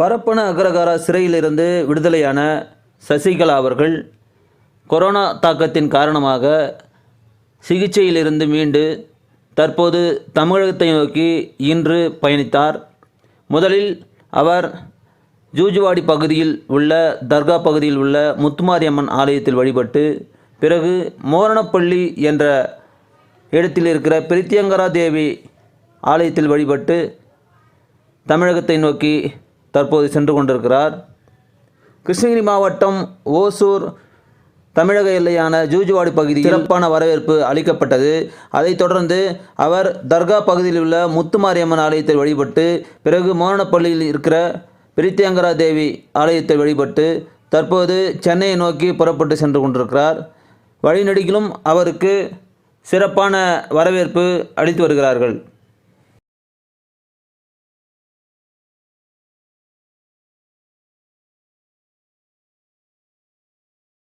பரப்பன அக்ரகாரா சிறையிலிருந்து விடுதலையான சசிகலா அவர்கள் கொரோனா தாக்கத்தின் காரணமாக சிகிச்சையிலிருந்து மீண்டு தற்போது தமிழகத்தை நோக்கி இன்று பயணித்தார். முதலில் அவர் ஜூஜுவாடி பகுதியில் உள்ள தர்கா பகுதியில் உள்ள முத்துமாரியம்மன் ஆலயத்தில் வழிபட்டு பிறகு மோரணப்பள்ளி என்ற இடத்தில் இருக்கிற பிரித்தியங்கரா தேவி ஆலயத்தில் வழிபட்டு தமிழகத்தை நோக்கி தற்போது சென்று கொண்டிருக்கிறார். கிருஷ்ணகிரி மாவட்டம் ஓசூர் தமிழக எல்லையான ஜூஜுவாடி பகுதியில் சிறப்பான வரவேற்பு அளிக்கப்பட்டது. அதைத் தொடர்ந்து அவர் தர்கா பகுதியில் உள்ள முத்துமாரியம்மன் ஆலயத்தில் வழிபட்டு பிறகு மோரணப்பள்ளியில் இருக்கிற பிரித்தியங்கரா தேவி ஆலயத்தை வழிபட்டு தற்போது சென்னையை நோக்கி புறப்பட்டு சென்று கொண்டிருக்கிறார். வழிநெடுகிலும் அவருக்கு சிறப்பான வரவேற்பு அளித்து வருகிறார்கள்.